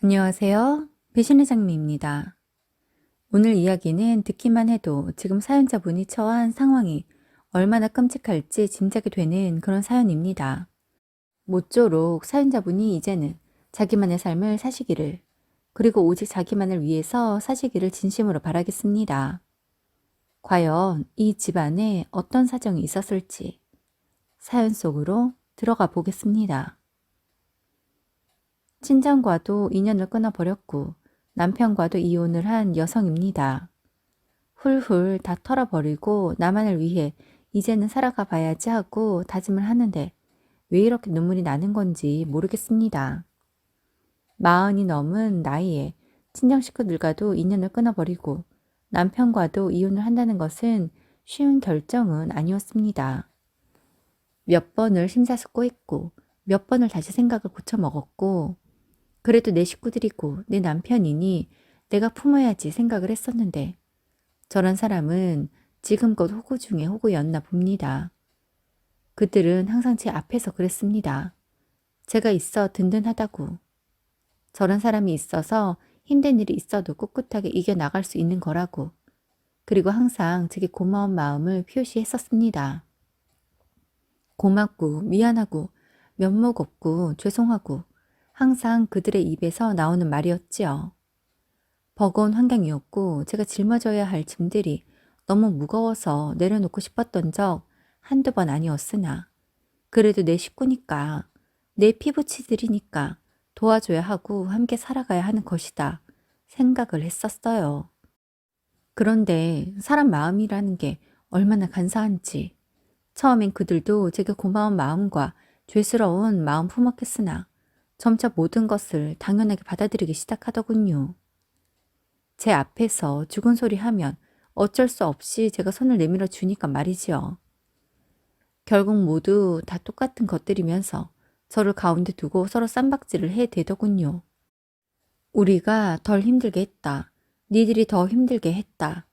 안녕하세요. 배신의 장미입니다. 오늘 이야기는 듣기만 해도 지금 사연자분이 처한 상황이 얼마나 끔찍할지 짐작이 되는 그런 사연입니다. 모쪼록 사연자분이 이제는 자기만의 삶을 사시기를, 그리고 오직 자기만을 위해서 사시기를 진심으로 바라겠습니다. 과연 이 집안에 어떤 사정이 있었을지 사연 속으로 들어가 보겠습니다. 친정과도 인연을 끊어버렸고 남편과도 이혼을 한 여성입니다. 훌훌 다 털어버리고 나만을 위해 이제는 살아가 봐야지 하고 다짐을 하는데 왜 이렇게 눈물이 나는 건지 모르겠습니다. 마흔이 넘은 나이에 친정 식구들과도 인연을 끊어버리고 남편과도 이혼을 한다는 것은 쉬운 결정은 아니었습니다. 몇 번을 심사숙고했고 몇 번을 다시 생각을 고쳐먹었고 그래도 내 식구들이고 내 남편이니 내가 품어야지 생각을 했었는데 저런 사람은 지금껏 호구 중에 호구였나 봅니다. 그들은 항상 제 앞에서 그랬습니다. 제가 있어 든든하다고. 저런 사람이 있어서 힘든 일이 있어도 꿋꿋하게 이겨나갈 수 있는 거라고. 그리고 항상 제게 고마운 마음을 표시했었습니다. 고맙고 미안하고 면목 없고 죄송하고 항상 그들의 입에서 나오는 말이었지요. 버거운 환경이었고 제가 짊어져야 할 짐들이 너무 무거워서 내려놓고 싶었던 적 한두 번 아니었으나 그래도 내 식구니까 내 피부치들이니까 도와줘야 하고 함께 살아가야 하는 것이다 생각을 했었어요. 그런데 사람 마음이라는 게 얼마나 간사한지 처음엔 그들도 제게 고마운 마음과 죄스러운 마음 품었겠으나 점차 모든 것을 당연하게 받아들이기 시작하더군요. 제 앞에서 죽은 소리 하면 어쩔 수 없이 제가 손을 내밀어 주니까 말이지요. 결국 모두 다 똑같은 것들이면서 저를 가운데 두고 서로 쌈박질을 해 대더군요. 우리가 덜 힘들게 했다. 니들이 더 힘들게 했다.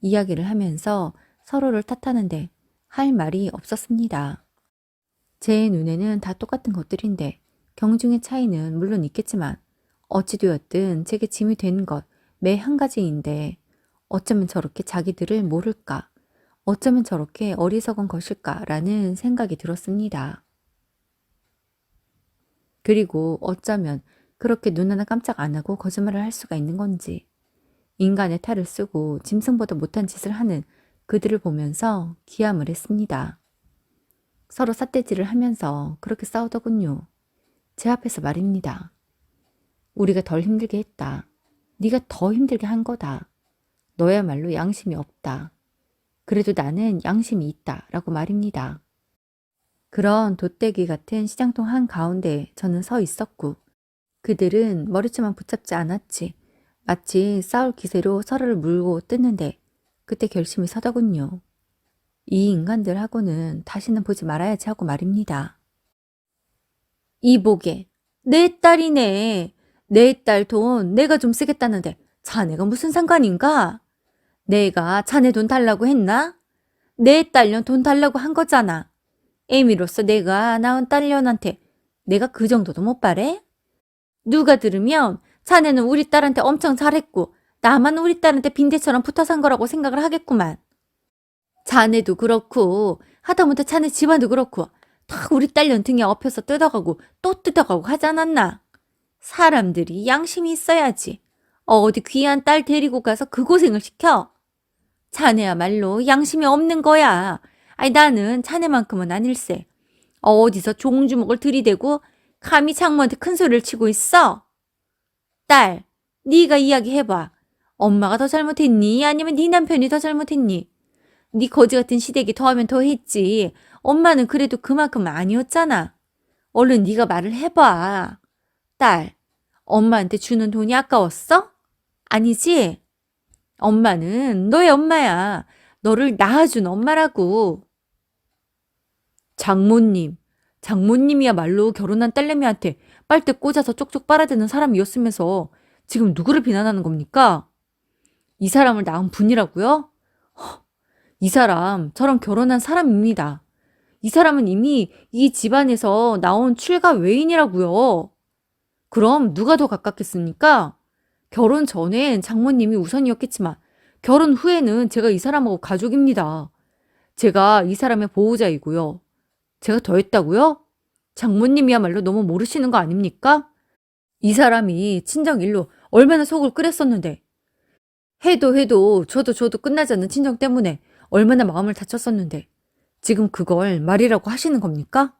이야기를 하면서 서로를 탓하는데 할 말이 없었습니다. 제 눈에는 다 똑같은 것들인데 경중의 차이는 물론 있겠지만 어찌되었든 제게 짐이 되는 것매 한 가지인데 어쩌면 저렇게 자기들을 모를까 어쩌면 저렇게 어리석은 것일까라는 생각이 들었습니다. 그리고 어쩌면 그렇게 눈 하나 깜짝 안 하고 거짓말을 할 수가 있는 건지 인간의 탈을 쓰고 짐승보다 못한 짓을 하는 그들을 보면서 기함을 했습니다. 서로 삿대질을 하면서 그렇게 싸우더군요. 제 앞에서 말입니다. 우리가 덜 힘들게 했다. 네가 더 힘들게 한 거다. 너야말로 양심이 없다. 그래도 나는 양심이 있다. 라고 말입니다. 그런 돛대기 같은 시장통 한가운데 저는 서 있었고 그들은 머리채만 붙잡지 않았지. 마치 싸울 기세로 서로를 물고 뜯는데 그때 결심이 서더군요. 이 인간들하고는 다시는 보지 말아야지 하고 말입니다. 이보게, 내 딸이네. 내 딸 돈 내가 좀 쓰겠다는데 자네가 무슨 상관인가? 내가 자네 돈 달라고 했나? 내 딸년 돈 달라고 한 거잖아. 애미로서 내가 낳은 딸년한테 내가 그 정도도 못 바래? 누가 들으면 자네는 우리 딸한테 엄청 잘했고 나만 우리 딸한테 빈대처럼 붙어 산 거라고 생각을 하겠구만. 자네도 그렇고 하다못해 자네 집안도 그렇고 다 우리 딸년 등에 엎혀서 뜯어가고 또 뜯어가고 하지 않았나? 사람들이 양심이 있어야지. 어디 귀한 딸 데리고 가서 그 고생을 시켜? 자네야말로 양심이 없는 거야. 아니 나는 자네만큼은 아닐세. 어디서 종주먹을 들이대고 감히 장모한테 큰 소리를 치고 있어? 딸, 네가 이야기해봐. 엄마가 더 잘못했니? 아니면 네 남편이 더 잘못했니? 네 거지 같은 시댁이 더하면 더했지. 엄마는 그래도 그만큼 아니었잖아. 얼른 네가 말을 해봐. 딸, 엄마한테 주는 돈이 아까웠어? 아니지? 엄마는 너의 엄마야. 너를 낳아준 엄마라고. 장모님, 장모님이야말로 결혼한 딸내미한테 빨대 꽂아서 쪽쪽 빨아대는 사람이었으면서 지금 누구를 비난하는 겁니까? 이 사람을 낳은 분이라고요? 허, 이 사람 저랑 결혼한 사람입니다. 이 사람은 이미 이 집안에서 나온 출가 외인이라고요. 그럼 누가 더 가깝겠습니까? 결혼 전엔 장모님이 우선이었겠지만 결혼 후에는 제가 이 사람하고 가족입니다. 제가 이 사람의 보호자이고요. 제가 더 했다고요? 장모님이야말로 너무 모르시는 거 아닙니까? 이 사람이 친정 일로 얼마나 속을 끓였었는데 해도 해도 줘도 줘도 끝나지 않는 친정 때문에 얼마나 마음을 다쳤었는데 지금 그걸 말이라고 하시는 겁니까?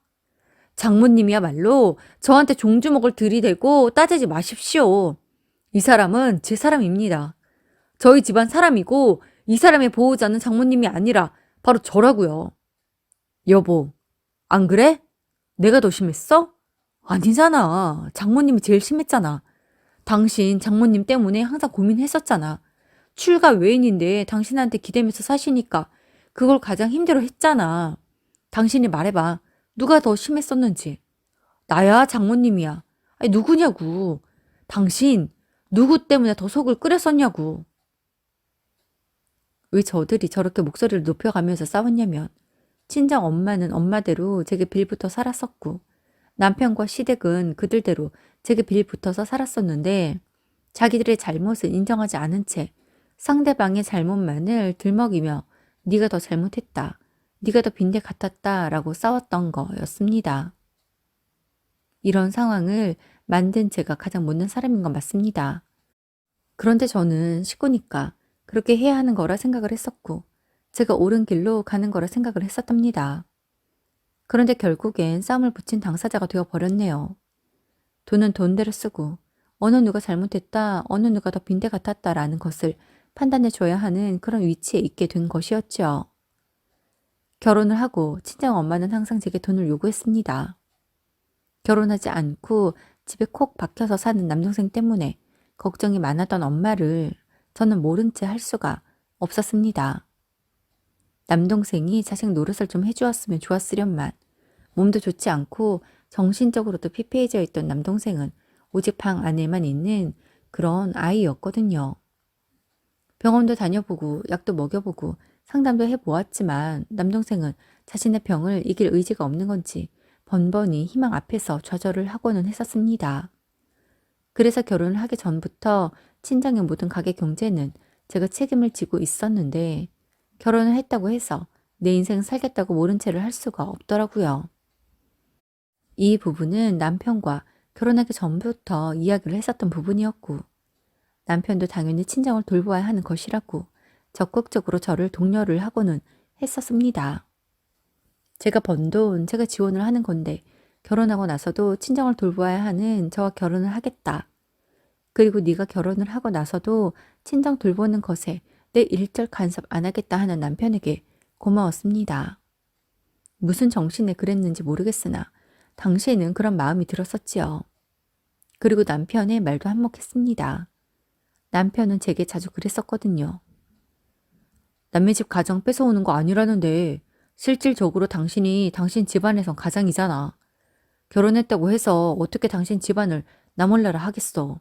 장모님이야말로 저한테 종주먹을 들이대고 따지지 마십시오. 이 사람은 제 사람입니다. 저희 집안 사람이고 이 사람의 보호자는 장모님이 아니라 바로 저라고요. 여보, 안 그래? 내가 더 심했어? 아니잖아. 장모님이 제일 심했잖아. 당신 장모님 때문에 항상 고민했었잖아. 출가 외인인데 당신한테 기대면서 사시니까 그걸 가장 힘들어 했잖아. 당신이 말해봐. 누가 더 심했었는지. 나야 장모님이야. 아니 누구냐고. 당신 누구 때문에 더 속을 끓였었냐고. 왜 저들이 저렇게 목소리를 높여가면서 싸웠냐면 친정 엄마는 엄마대로 제게 빌붙어 살았었고 남편과 시댁은 그들대로 제게 빌붙어서 살았었는데 자기들의 잘못을 인정하지 않은 채 상대방의 잘못만을 들먹이며 네가 더 잘못했다. 네가 더 빈대 같았다 라고 싸웠던 거였습니다. 이런 상황을 만든 제가 가장 못난 사람인 건 맞습니다. 그런데 저는 식구니까 그렇게 해야 하는 거라 생각을 했었고 제가 옳은 길로 가는 거라 생각을 했었답니다. 그런데 결국엔 싸움을 붙인 당사자가 되어 버렸네요. 돈은 돈대로 쓰고 어느 누가 잘못했다, 어느 누가 더 빈대 같았다라는 것을 판단해 줘야 하는 그런 위치에 있게 된 것이었죠. 결혼을 하고 친정 엄마는 항상 제게 돈을 요구했습니다. 결혼하지 않고 집에 콕 박혀서 사는 남동생 때문에 걱정이 많았던 엄마를 저는 모른 채 할 수가 없었습니다. 남동생이 자식 노릇을 좀 해주었으면 좋았으련만 몸도 좋지 않고 정신적으로도 피폐해져 있던 남동생은 오직 방 안에만 있는 그런 아이였거든요. 병원도 다녀보고 약도 먹여보고 상담도 해보았지만 남동생은 자신의 병을 이길 의지가 없는 건지 번번이 희망 앞에서 좌절을 하고는 했었습니다. 그래서 결혼을 하기 전부터 친정의 모든 가게 경제는 제가 책임을 지고 있었는데 결혼을 했다고 해서 내 인생 살겠다고 모른 채를 할 수가 없더라고요. 이 부분은 남편과 결혼하기 전부터 이야기를 했었던 부분이었고 남편도 당연히 친정을 돌보아야 하는 것이라고 적극적으로 저를 독려를 하고는 했었습니다. 제가 번 돈 제가 지원을 하는 건데 결혼하고 나서도 친정을 돌보아야 하는 저와 결혼을 하겠다. 그리고 네가 결혼을 하고 나서도 친정 돌보는 것에 내 일절 간섭 안 하겠다 하는 남편에게 고마웠습니다. 무슨 정신에 그랬는지 모르겠으나 당시에는 그런 마음이 들었었지요. 그리고 남편의 말도 한몫했습니다. 남편은 제게 자주 그랬었거든요. 남의 집 가정 뺏어오는 거 아니라는데 실질적으로 당신이 당신 집안에선 가장이잖아. 결혼했다고 해서 어떻게 당신 집안을 나 몰라라 하겠어.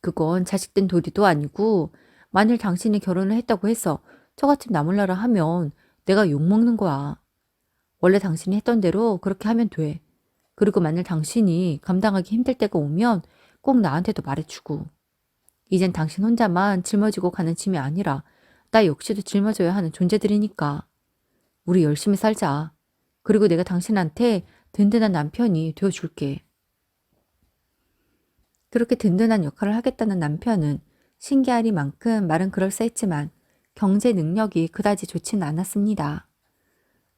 그건 자식된 도리도 아니고 만일 당신이 결혼을 했다고 해서 저같이 나몰라라 하면 내가 욕먹는 거야. 원래 당신이 했던 대로 그렇게 하면 돼. 그리고 만일 당신이 감당하기 힘들 때가 오면 꼭 나한테도 말해주고. 이젠 당신 혼자만 짊어지고 가는 짐이 아니라 나 역시도 짊어져야 하는 존재들이니까. 우리 열심히 살자. 그리고 내가 당신한테 든든한 남편이 되어줄게. 그렇게 든든한 역할을 하겠다는 남편은 신기하리만큼 말은 그럴싸했지만 경제 능력이 그다지 좋지는 않았습니다.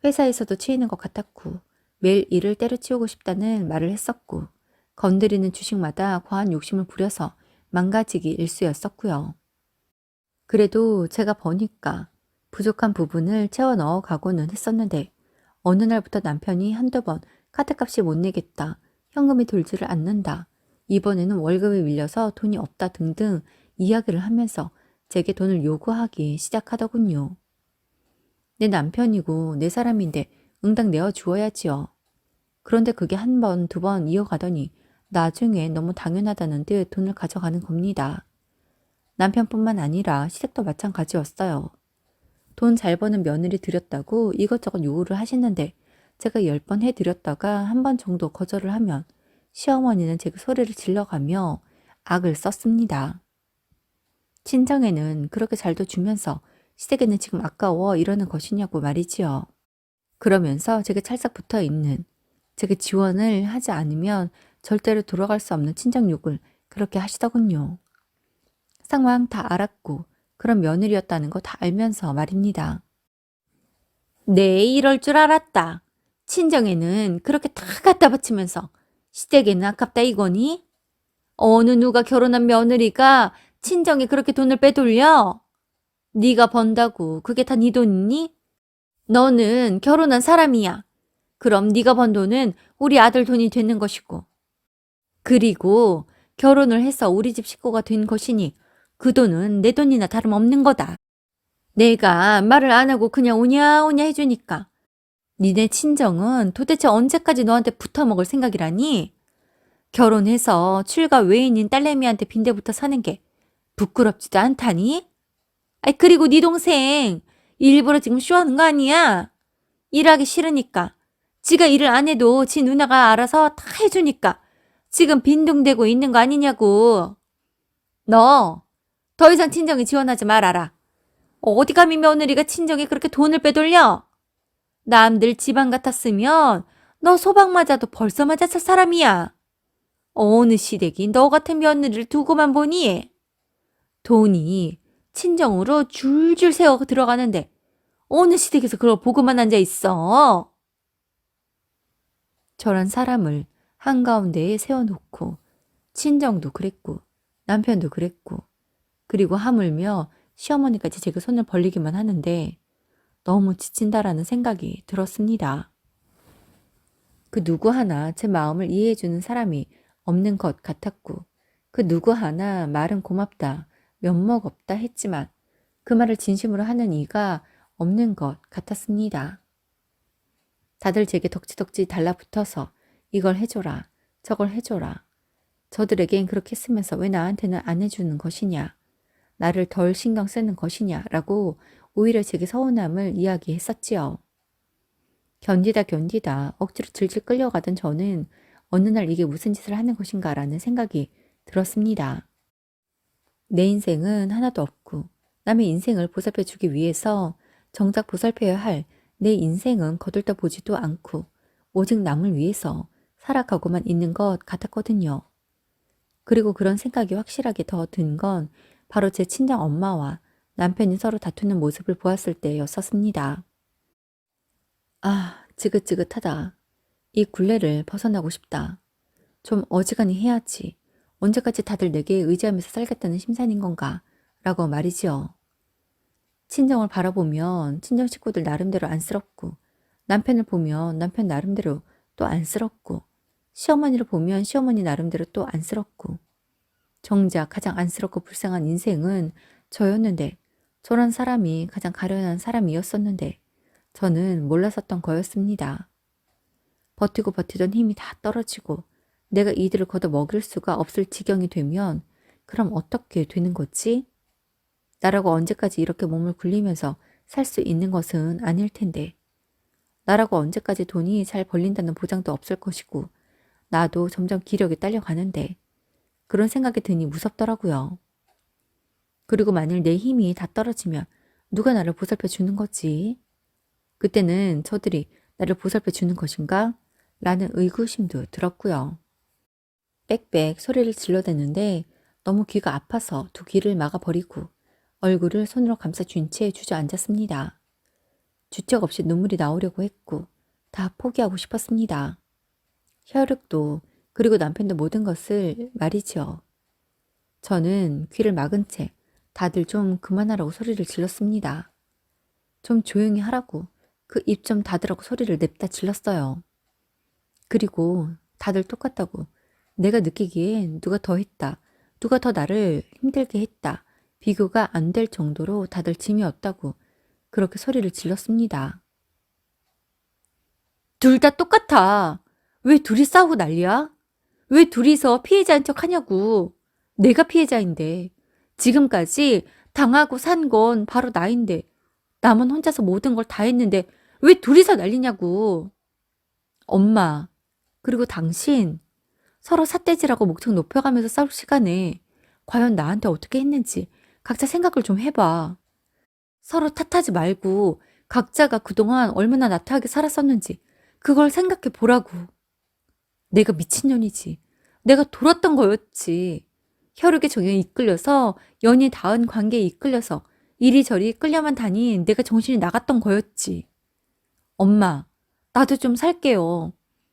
회사에서도 치이는 것 같았고 매일 일을 때려치우고 싶다는 말을 했었고 건드리는 주식마다 과한 욕심을 부려서 망가지기 일쑤였었고요. 그래도 제가 버니까 부족한 부분을 채워 넣어 가고는 했었는데 어느 날부터 남편이 한두 번 카드값이 못 내겠다. 현금이 돌지를 않는다. 이번에는 월급이 밀려서 돈이 없다 등등 이야기를 하면서 제게 돈을 요구하기 시작하더군요. 내 남편이고 내 사람인데 응당 내어 주어야지요. 그런데 그게 한 번, 두 번 이어가더니 나중에 너무 당연하다는 듯 돈을 가져가는 겁니다. 남편뿐만 아니라 시댁도 마찬가지였어요. 돈 잘 버는 며느리 드렸다고 이것저것 요구를 하시는데 제가 열번 해드렸다가 한 번 정도 거절을 하면 시어머니는 제게 소리를 질러가며 악을 썼습니다. 친정에는 그렇게 잘도 주면서 시댁에는 지금 아까워 이러는 것이냐고 말이지요. 그러면서 제게 찰싹 붙어 있는 제게 지원을 하지 않으면 절대로 돌아갈 수 없는 친정 욕을 그렇게 하시더군요. 상황 다 알았고 그런 며느리였다는 거 다 알면서 말입니다. 네, 이럴 줄 알았다. 친정에는 그렇게 다 갖다 바치면서 시댁에는 아깝다 이거니? 어느 누가 결혼한 며느리가 친정에 그렇게 돈을 빼돌려? 네가 번다고 그게 다 네 돈이니? 너는 결혼한 사람이야. 그럼 네가 번 돈은 우리 아들 돈이 되는 것이고. 그리고 결혼을 해서 우리 집 식구가 된 것이니 그 돈은 내 돈이나 다름없는 거다. 내가 말을 안 하고 그냥 오냐오냐 해주니까 니네 친정은 도대체 언제까지 너한테 붙어먹을 생각이라니? 결혼해서 출가 외인인 딸내미한테 빈대부터 사는 게 부끄럽지도 않다니? 아이 그리고 네 동생 일부러 지금 쇼하는 거 아니야? 일하기 싫으니까 지가 일을 안 해도 지 누나가 알아서 다 해주니까 지금 빈둥대고 있는 거 아니냐고. 너 더 이상 친정에 지원하지 말아라. 어디 감히 며느리가 친정에 그렇게 돈을 빼돌려? 남들 집안 같았으면 너 소방 맞아도 벌써 맞았을 사람이야. 어느 시댁이 너 같은 며느리를 두고만 보니? 돈이 친정으로 줄줄 세워 들어가는데 어느 시댁에서 그걸 보고만 앉아 있어? 저런 사람을 한가운데에 세워놓고 친정도 그랬고 남편도 그랬고 그리고 하물며 시어머니까지 제게 손을 벌리기만 하는데 너무 지친다라는 생각이 들었습니다. 그 누구 하나 제 마음을 이해해주는 사람이 없는 것 같았고 그 누구 하나 말은 고맙다, 면목 없다 했지만 그 말을 진심으로 하는 이가 없는 것 같았습니다. 다들 제게 덕지덕지 달라붙어서 이걸 해줘라, 저걸 해줘라. 저들에겐 그렇게 했으면서 왜 나한테는 안 해주는 것이냐. 나를 덜 신경 쓰는 것이냐라고 오히려 제게 서운함을 이야기했었지요. 견디다 견디다 억지로 질질 끌려가던 저는 어느 날 이게 무슨 짓을 하는 것인가라는 생각이 들었습니다. 내 인생은 하나도 없고 남의 인생을 보살펴 주기 위해서 정작 보살펴야 할 내 인생은 거들떠 보지도 않고 오직 남을 위해서 살아가고만 있는 것 같았거든요. 그리고 그런 생각이 확실하게 더 든 건 바로 제 친정 엄마와 남편이 서로 다투는 모습을 보았을 때였었습니다. 아, 지긋지긋하다. 이 굴레를 벗어나고 싶다. 좀 어지간히 해야지. 언제까지 다들 내게 의지하면서 살겠다는 심산인 건가? 라고 말이지요. 친정을 바라보면 친정 식구들 나름대로 안쓰럽고, 남편을 보면 남편 나름대로 또 안쓰럽고, 시어머니를 보면 시어머니 나름대로 또 안쓰럽고, 정작 가장 안쓰럽고 불쌍한 인생은 저였는데, 저런 사람이 가장 가련한 사람이었었는데, 저는 몰랐었던 거였습니다. 버티고 버티던 힘이 다 떨어지고, 내가 이들을 걷어 먹일 수가 없을 지경이 되면, 그럼 어떻게 되는 거지? 나라고 언제까지 이렇게 몸을 굴리면서 살 수 있는 것은 아닐 텐데. 나라고 언제까지 돈이 잘 벌린다는 보장도 없을 것이고, 나도 점점 기력이 딸려가는데, 그런 생각이 드니 무섭더라고요. 그리고 만일 내 힘이 다 떨어지면 누가 나를 보살펴 주는 거지? 그때는 저들이 나를 보살펴 주는 것인가? 라는 의구심도 들었고요. 빽빽 소리를 질러댔는데 너무 귀가 아파서 두 귀를 막아버리고 얼굴을 손으로 감싸준 채 주저앉았습니다. 주책 없이 눈물이 나오려고 했고 다 포기하고 싶었습니다. 혈육도 그리고 남편도 모든 것을 말이죠. 저는 귀를 막은 채 다들 좀 그만하라고 소리를 질렀습니다. 좀 조용히 하라고 그 입 좀 닫으라고 소리를 냅다 질렀어요. 그리고 다들 똑같다고 내가 느끼기엔 누가 더 했다. 누가 더 나를 힘들게 했다. 비교가 안 될 정도로 다들 짐이 없다고 그렇게 소리를 질렀습니다. 둘 다 똑같아. 왜 둘이 싸우고 난리야? 왜 둘이서 피해자인 척 하냐고. 내가 피해자인데. 지금까지 당하고 산 건 바로 나인데. 남은 혼자서 모든 걸 다 했는데 왜 둘이서 난리냐고. 엄마, 그리고 당신, 서로 삿대질하고 목청 높여가면서 싸울 시간에 과연 나한테 어떻게 했는지 각자 생각을 좀 해봐. 서로 탓하지 말고 각자가 그동안 얼마나 나태하게 살았었는지 그걸 생각해 보라고. 내가 미친년이지. 내가 돌았던 거였지. 혈육의 정에 이끌려서 연이 닿은 관계에 이끌려서 이리저리 끌려만 다닌 내가 정신이 나갔던 거였지. 엄마, 나도 좀 살게요.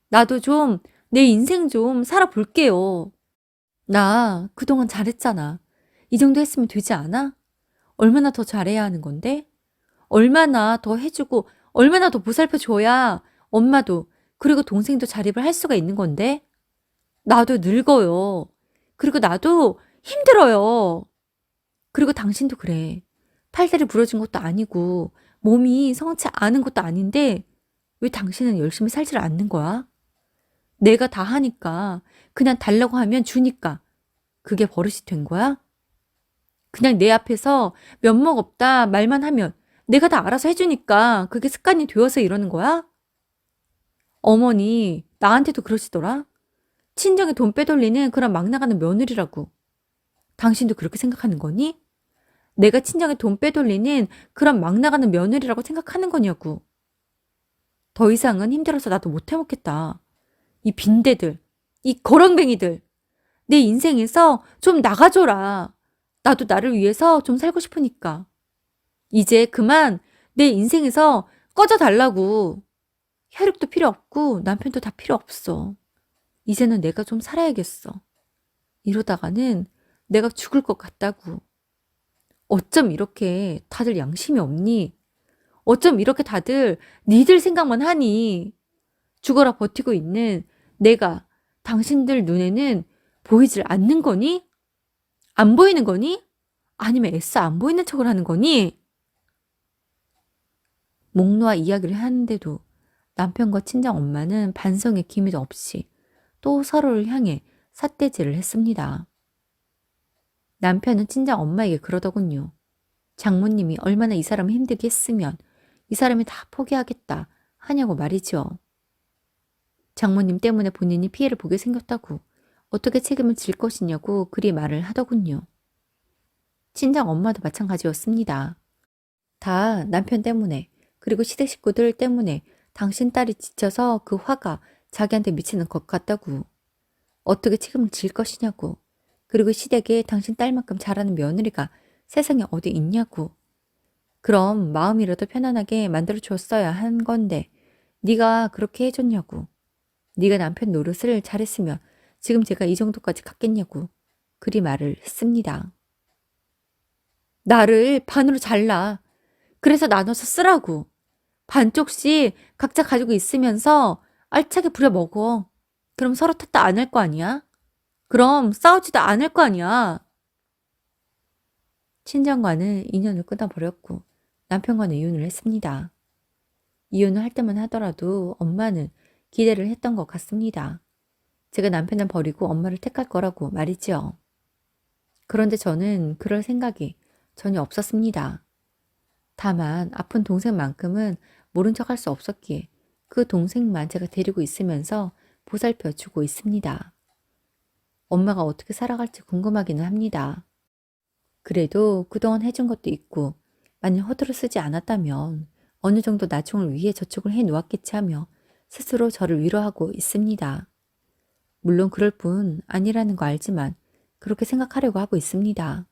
나도 좀 내 인생 좀 살아볼게요. 나 그동안 잘했잖아. 이 정도 했으면 되지 않아? 얼마나 더 잘해야 하는 건데? 얼마나 더 해주고 얼마나 더 보살펴 줘야 엄마도 그리고 동생도 자립을 할 수가 있는 건데? 나도 늙어요. 그리고 나도 힘들어요. 그리고 당신도 그래. 팔다리 부러진 것도 아니고 몸이 성치 않은 것도 아닌데 왜 당신은 열심히 살지를 않는 거야? 내가 다 하니까 그냥 달라고 하면 주니까 그게 버릇이 된 거야? 그냥 내 앞에서 면목 없다 말만 하면 내가 다 알아서 해주니까 그게 습관이 되어서 이러는 거야? 어머니, 나한테도 그러시더라? 친정에 돈 빼돌리는 그런 막 나가는 며느리라고. 당신도 그렇게 생각하는 거니? 내가 친정에 돈 빼돌리는 그런 막 나가는 며느리라고 생각하는 거냐고. 더 이상은 힘들어서 나도 못 해먹겠다. 이 빈대들, 이 거렁뱅이들, 내 인생에서 좀 나가줘라. 나도 나를 위해서 좀 살고 싶으니까. 이제 그만 내 인생에서 꺼져 달라고. 혈육도 필요 없고 남편도 다 필요 없어. 이제는 내가 좀 살아야겠어. 이러다가는 내가 죽을 것 같다고. 어쩜 이렇게 다들 양심이 없니? 어쩜 이렇게 다들 니들 생각만 하니? 죽어라 버티고 있는 내가 당신들 눈에는 보이질 않는 거니? 안 보이는 거니? 아니면 애써 안 보이는 척을 하는 거니? 목 놓아 이야기를 하는데도 남편과 친정 엄마는 반성의 기미도 없이 또 서로를 향해 삿대질을 했습니다. 남편은 친정 엄마에게 그러더군요. 장모님이 얼마나 이 사람을 힘들게 했으면 이 사람이 다 포기하겠다 하냐고 말이죠. 장모님 때문에 본인이 피해를 보게 생겼다고 어떻게 책임을 질 것이냐고 그리 말을 하더군요. 친정 엄마도 마찬가지였습니다. 다 남편 때문에 그리고 시댁 식구들 때문에 당신 딸이 지쳐서 그 화가 자기한테 미치는 것 같다고. 어떻게 책임을 질 것이냐고. 그리고 시댁에 당신 딸만큼 잘하는 며느리가 세상에 어디 있냐고. 그럼 마음이라도 편안하게 만들어 줬어야 한 건데 네가 그렇게 해줬냐고. 네가 남편 노릇을 잘했으면 지금 제가 이 정도까지 갔겠냐고 그리 말을 했습니다. 나를 반으로 잘라. 그래서 나눠서 쓰라고. 반쪽씩 각자 가지고 있으면서 알차게 부려먹어. 그럼 서로 탓도 안 할 거 아니야? 그럼 싸우지도 않을 거 아니야? 친정과는 인연을 끊어버렸고 남편과는 이혼을 했습니다. 이혼을 할 때만 하더라도 엄마는 기대를 했던 것 같습니다. 제가 남편을 버리고 엄마를 택할 거라고 말이지요. 그런데 저는 그럴 생각이 전혀 없었습니다. 다만 아픈 동생만큼은 모른 척할 수 없었기에 그 동생만 제가 데리고 있으면서 보살펴 주고 있습니다. 엄마가 어떻게 살아갈지 궁금하기는 합니다. 그래도 그동안 해준 것도 있고 만일 허들어 쓰지 않았다면 어느 정도 나중을 위해 저축을 해 놓았겠지 하며 스스로 저를 위로하고 있습니다. 물론 그럴 뿐 아니라는 거 알지만 그렇게 생각하려고 하고 있습니다.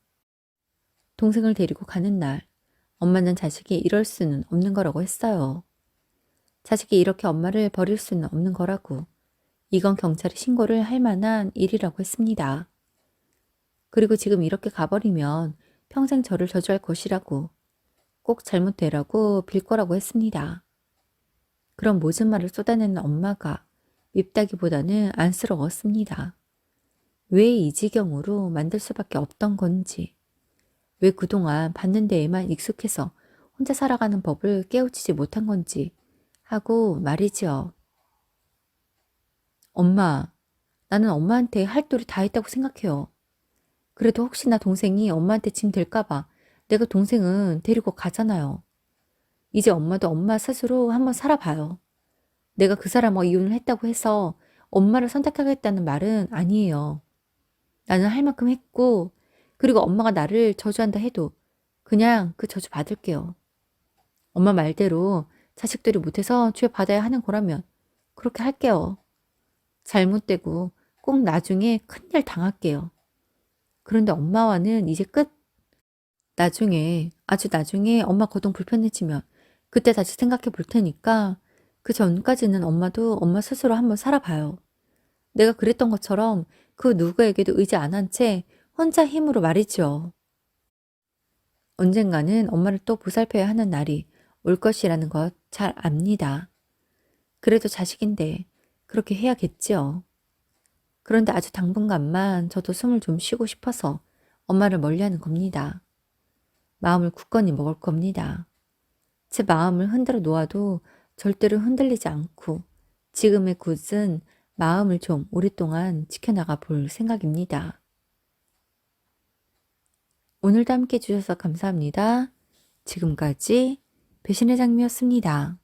동생을 데리고 가는 날 엄마는 자식이 이럴 수는 없는 거라고 했어요. 자식이 이렇게 엄마를 버릴 수는 없는 거라고. 이건 경찰에 신고를 할 만한 일이라고 했습니다. 그리고 지금 이렇게 가버리면 평생 저를 저주할 것이라고 꼭 잘못되라고 빌 거라고 했습니다. 그런 모진 말을 쏟아내는 엄마가 밉다기보다는 안쓰러웠습니다. 왜 이 지경으로 만들 수밖에 없던 건지. 왜 그동안 받는 데에만 익숙해서 혼자 살아가는 법을 깨우치지 못한 건지 하고 말이지요. 엄마, 나는 엄마한테 할 도리 다 했다고 생각해요. 그래도 혹시나 동생이 엄마한테 짐 될까봐 내가 동생은 데리고 가잖아요. 이제 엄마도 엄마 스스로 한번 살아봐요. 내가 그 사람과 이혼을 했다고 해서 엄마를 선택하겠다는 말은 아니에요. 나는 할 만큼 했고, 그리고 엄마가 나를 저주한다 해도 그냥 그 저주 받을게요. 엄마 말대로 자식들이 못해서 죄 받아야 하는 거라면 그렇게 할게요. 잘못되고 꼭 나중에 큰일 당할게요. 그런데 엄마와는 이제 끝. 나중에, 아주 나중에 엄마 거동 불편해지면 그때 다시 생각해 볼 테니까 그 전까지는 엄마도 엄마 스스로 한번 살아봐요. 내가 그랬던 것처럼 그 누구에게도 의지 안 한 채 혼자 힘으로 말이죠. 언젠가는 엄마를 또 보살펴야 하는 날이 올 것이라는 것 잘 압니다. 그래도 자식인데 그렇게 해야겠지요. 그런데 아주 당분간만 저도 숨을 좀 쉬고 싶어서 엄마를 멀리하는 겁니다. 마음을 굳건히 먹을 겁니다. 제 마음을 흔들어 놓아도 절대로 흔들리지 않고 지금의 굳은 마음을 좀 오랫동안 지켜나가 볼 생각입니다. 오늘도 함께 해주셔서 감사합니다. 지금까지 배신의 장미였습니다.